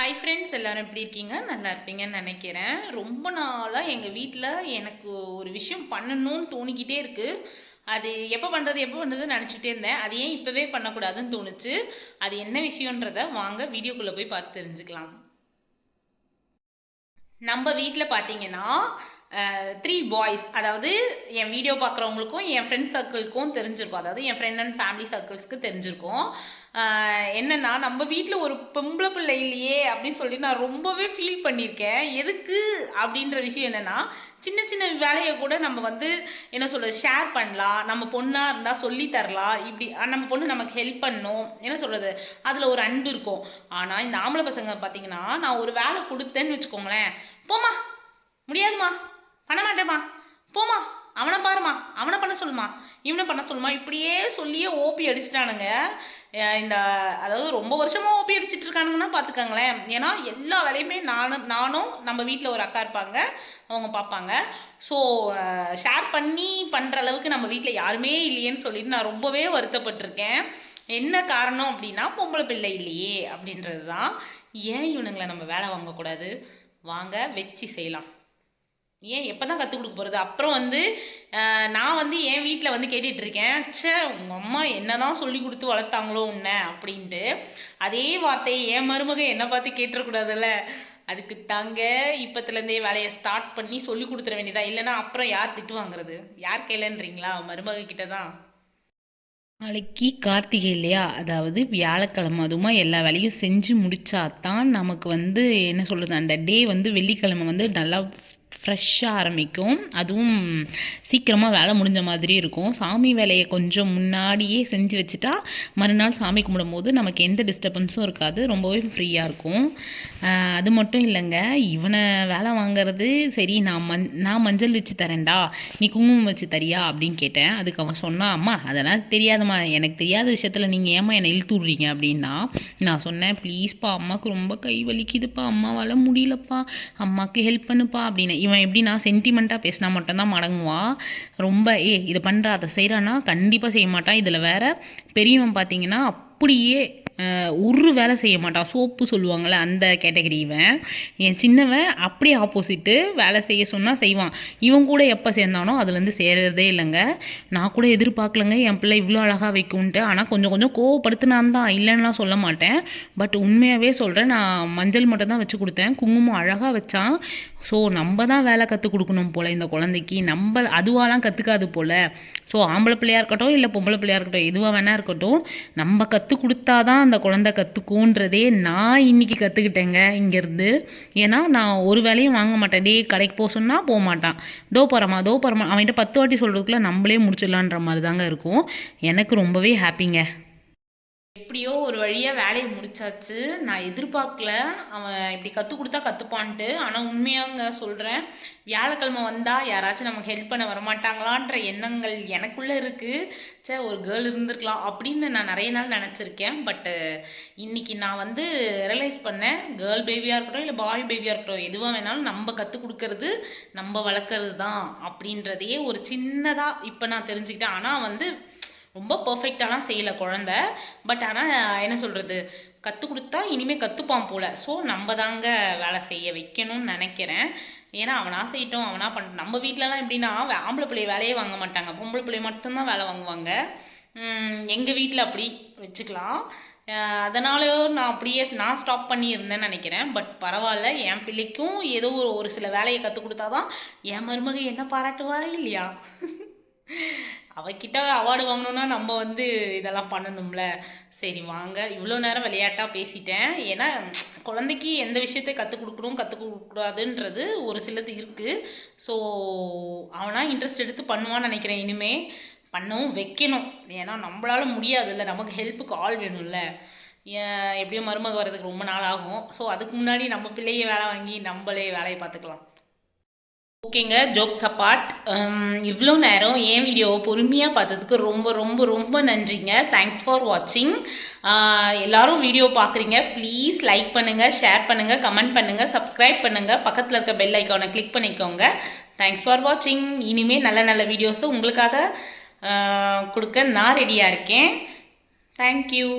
Hi friends எல்லோரும் எப்படி இருக்கீங்க? நல்லா இருப்பீங்கன்னு நினைக்கிறேன். ரொம்ப நாளாக எங்கள் வீட்டில் எனக்கு ஒரு விஷயம் பண்ணணும்னு தோணிக்கிட்டே இருக்குது அது எப்போ பண்ணுறது எப்போ பண்ணுறதுன்னு நினச்சிட்டே இருந்தேன். அது ஏன் இப்போவே பண்ணக்கூடாதுன்னு தோணுச்சு. அது என்ன விஷயன்றத வாங்க வீடியோக்குள்ளே போய் பார்த்து தெரிஞ்சுக்கலாம். நம்ம வீட்டில் பார்த்தீங்கன்னா த்ரீ பாய்ஸ் அதாவது என் வீடியோ பார்க்குறவங்களுக்கும் என் ஃப்ரெண்ட் சர்க்கிள்க்கும் தெரிஞ்சிருக்கும். அதாவது என் ஃப்ரெண்ட் அண்ட் ஃபேமிலி சர்க்கிள்ஸ்க்கு தெரிஞ்சிருக்கும். என்னன்னா நம்ம வீட்டில் ஒரு பொம்பளை பிள்ளை இல்லையே அப்படின்னு சொல்லி நான் ரொம்பவே ஃபீல் பண்ணியிருக்கேன். எதுக்கு அப்படின்ற விஷயம் என்னென்னா சின்ன சின்ன வேலையை கூட நம்ம வந்து என்ன சொல்கிறது ஷேர் பண்ணலாம். நம்ம பொண்ணாக இருந்தால் சொல்லி தரலாம். இப்படி நம்ம பொண்ணு நமக்கு ஹெல்ப் பண்ணும். என்ன சொல்கிறது அதில் ஒரு அன்பு இருக்கும். ஆனால் இந்த ஆம்பளை பசங்க பார்த்தீங்கன்னா நான் ஒரு வேலை கொடுத்தேன்னு வச்சுக்கோங்களேன். போம்மா முடியாதுமா பண்ண மாட்டேம்மா. போம்மா. அவனை பாருமா அவனை பண்ண சொல்லுமா இவனை பண்ண சொல்லுமா இப்படியே சொல்லியே ஓபி அடிச்சிட்டானுங்க. இந்த அதாவது ரொம்ப வருஷமாக ஓபி அடிச்சிட்டு இருக்கானுங்கன்னா பார்த்துக்கோங்களேன் ஏன்னா எல்லா வேலையுமே நானும் நானும் நம்ம வீட்டில் ஒரு அக்கா இருப்பாங்க அவங்க பார்ப்பாங்க ஸோ ஷேர் பண்ணி பண்ணுற அளவுக்கு நம்ம வீட்டில் யாருமே இல்லையேன்னு சொல்லிட்டு நான் ரொம்பவே வருத்தப்பட்டிருக்கேன். என்ன காரணம் அப்படின்னா பொம்பளை பிள்ளை இல்லையே அப்படின்றது தான் ஏன் இவனுங்களை நம்ம வேலை வாங்கக்கூடாது? வாங்க வச்சு செய்யலாம். ஏன் எப்போ தான் கற்றுக் கொடுக்க போகிறது அப்புறம் வந்து நான் வந்து என் வீட்டில் வந்து கேட்டுட்ருக்கேன் இருக்கேன் ச்சே உங்கள் அம்மா என்ன தான் சொல்லி கொடுத்து வளர்த்தாங்களோ உன்னை? அப்படின்ட்டு. அதே வார்த்தையை என் மருமக என்னை பார்த்து கேட்டுறக்கூடாதுல்ல. அதுக்கு தாங்க இப்பத்துலேருந்தே வேலையை ஸ்டார்ட் பண்ணி சொல்லி கொடுத்துட வேண்டியதா? இல்லைன்னா அப்புறம் யார் திட்டு வாங்குறது? யார் கையிலன்றீங்களா மருமக கிட்ட தான் நாளைக்கு கார்த்திகை இல்லையா? அதாவது வியாழக்கிழமை. அதுவுமா எல்லா வேலையும் செஞ்சு முடித்தா தான் நமக்கு வந்து என்ன சொல்கிறது அந்த டே வந்து வெள்ளிக்கிழமை வந்து நல்லா ஃப்ரெஷ்ஷாக ஆரம்பிக்கும். அதுவும் சீக்கிரமாக வேலை முடிஞ்ச மாதிரி இருக்கும். சாமி வேலையை கொஞ்சம் முன்னாடியே செஞ்சு வச்சுட்டா மறுநாள் சாமி கும்பிடும்போது நமக்கு எந்த டிஸ்டர்பன்ஸும் இருக்காது. ரொம்பவே ஃப்ரீயாக இருக்கும். அது மட்டும் இல்லைங்க. இவனை வேலை வாங்குறது சரி நான் மஞ் நான் மஞ்சள் வச்சு தரேன்டா. நீ குங்குமம் வச்சு தரியா அப்படின்னு கேட்டேன். அதுக்கு அவன் சொன்னான் அம்மா அதெல்லாம் தெரியாதும்மா. எனக்கு தெரியாத விஷயத்தில் நீங்கள் ஏம்மா என்னை இழுத்து விட்றீங்க? அப்படின்னா நான் சொன்னேன் ப்ளீஸ்ப்பா அம்மாவுக்கு ரொம்ப கை வலிக்குதுப்பா. அம்மாவால் முடியலப்பா. அம்மாவுக்கு ஹெல்ப் பண்ணுப்பா. அப்படின்னு. இவன் எப்படின்னா சென்டிமெண்ட்டாக பேசினா மட்டும்தான் மடங்குவான் ரொம்ப ஏ இதை பண்ணுறா அதை செய்கிறான்னா கண்டிப்பாக செய்ய மாட்டான் இதில் வேற பெரியவன் பார்த்தீங்கன்னா அப்படியே ஒரு வேலை செய்ய மாட்டான் சோப்பு சொல்லுவாங்கள்ல அந்த கேட்டகரி இவன். என் சின்னவன் அப்படியே ஆப்போசிட்டு வேலை செய்ய சொன்னால் செய்வான். இவன் கூட எப்போ சேர்ந்தானோ அதுலேருந்து சேர்றதே இல்லைங்க. நான் கூட எதிர்பார்க்கலங்க என் பிள்ளை இவ்வளோ அழகாக வைக்கும்ன்ட்டு. ஆனால் கொஞ்சம் கொஞ்சம் கோவப்படுத்தினான் தான் இல்லைன்னுலாம் சொல்ல மாட்டேன். பட் உண்மையாகவே சொல்கிறேன் நான் மஞ்சள் மட்டும் தான் வச்சு கொடுத்தேன். குங்குமம் அழகாக வச்சான். ஸோ நம்ம தான் வேலை கற்றுக் கொடுக்கணும் போல் இந்த குழந்தைக்கு. நம்ம அதுவாலாம் கற்றுக்காது போல். ஸோ ஆம்பளை பிள்ளையாக இருக்கட்டும் இல்லை பொம்பளை பிள்ளையாக இருக்கட்டும் எதுவாக வேணா இருக்கட்டும் நம்ம கற்றுக் கொடுத்தா தான் அந்த குழந்தை கற்றுக்குன்றதே நான் இன்னைக்கு கற்றுக்கிட்டேங்க இங்கேருந்து. ஏன்னா நான் ஒரு வேலையும் வாங்க மாட்டேன். டே கடைக்கு போக சொன்னால் போக மாட்டான். தோ போகிறமா தோ போகிறமா அவன்கிட்ட பத்து வாட்டி சொல்கிறதுக்குள்ள நம்மளே முடிச்சிடலான்ற மாதிரி தாங்க இருக்கும். எனக்கு ரொம்பவே ஹாப்பிங்க. எப்படியோ ஒரு வழியாக வேலையை முடிச்சாச்சு. நான் எதிர்பார்க்கல. அவன் இப்படி கற்றுக் கொடுத்தா கற்றுப்பான்ட்டு ஆனால் உண்மையாங்க சொல்கிறேன் வியாழக்கிழமை வந்தால் யாராச்சும் நமக்கு ஹெல்ப் பண்ண வரமாட்டாங்களான்ற எண்ணங்கள் எனக்குள்ளே இருக்குது சே ஒரு கேர்ள் இருந்திருக்கலாம் அப்படின்னு நான் நிறைய நாள் நினச்சிருக்கேன். பட்டு இன்னைக்கு நான் வந்து ரியலைஸ் பண்ணேன். கேர்ள் பேபியாக இருக்கட்டும் இல்லை பாய் பேபியாக இருக்கட்டும் எதுவாக வேணாலும் நம்ம கற்றுக் கொடுக்கறது நம்ம வளர்க்குறது தான் அப்படின்றதையே ஒரு சின்னதாக இப்போ நான் தெரிஞ்சுக்கிட்டேன். ஆனால் வந்து ரொம்ப பர்ஃபெக்டாலாம் செய்யலை குழந்த. பட் ஆனால் என்ன சொல்கிறது கற்றுக் கொடுத்தா இனிமேல் கற்றுப்பான் போல். ஸோ நம்ம தாங்க வேலை செய்ய வைக்கணும்னு நினைக்கிறேன். ஏன்னா அவனா செய்யட்டும் அவனா பண்ண நம்ம வீட்டிலலாம் எப்படின்னா ஆம்பளை பிள்ளை வேலையே வாங்க மாட்டாங்க. பொம்பளை பிள்ளை மட்டும்தான் வேலை வாங்குவாங்க. எங்கள் வீட்டில் அப்படி வச்சுக்கலாம். அதனாலயோ நான் அப்படியே நான் ஸ்டாப் பண்ணியிருந்தேன்னு நினைக்கிறேன். பட் பரவாயில்ல என் பிள்ளைக்கும் ஏதோ ஒரு ஒரு சில வேலையை கற்றுக் கொடுத்தாதான் என் மருமகை என்ன பாராட்டுவா இல்லையா? அவகிட்ட அவார்டு வாங்கணும்னா நம்ம வந்து இதெல்லாம் பண்ணணும்ல. சரி வாங்க. இவ்வளோ நேரம் விளையாட்டாக பேசிட்டேன். ஏன்னா குழந்தைக்கு எந்த விஷயத்தை கற்றுக் கொடுக்கணும் கற்றுக் கொடுக்கக்கூடாதுன்றது ஒரு சிலது இருக்குது ஸோ அவனா இன்ட்ரெஸ்ட் எடுத்து பண்ணுவான்னு நினைக்கிறேன் இனிமேல் பண்ணவும் வைக்கணும். ஏன்னா நம்மளால முடியாதுல்ல. நமக்கு ஹெல்ப்புக்கு ஆள் வேணும்ல. எப்படியும் மருமக வர்றதுக்கு ரொம்ப நாள் ஆகும். ஸோ அதுக்கு முன்னாடி நம்ம பிள்ளைய வேலை வாங்கி நம்மளே வேலையை பார்த்துக்கலாம். ஓகேங்க ஜோக்ஸ் அப்பார்ட் இவ்வளோ நேரம் என் வீடியோவை பொறுமையாக பார்த்ததுக்கு ரொம்ப ரொம்ப ரொம்ப நன்றிங்க. தேங்க்ஸ் ஃபார் வாட்சிங் எல்லாரும் வீடியோ பார்க்குறீங்க. ப்ளீஸ் லைக் பண்ணுங்கள் ஷேர் பண்ணுங்கள் கமெண்ட் பண்ணுங்கள் சப்ஸ்கிரைப் பண்ணுங்கள் பக்கத்தில் இருக்க பெல் ஐக்கானை கிளிக் பண்ணிக்கோங்க. தேங்க்ஸ் ஃபார் வாட்சிங் இனிமேல் நல்ல நல்ல வீடியோஸை உங்களுக்காக கொடுக்க நான் ரெடியாக இருக்கேன். தேங்க்யூ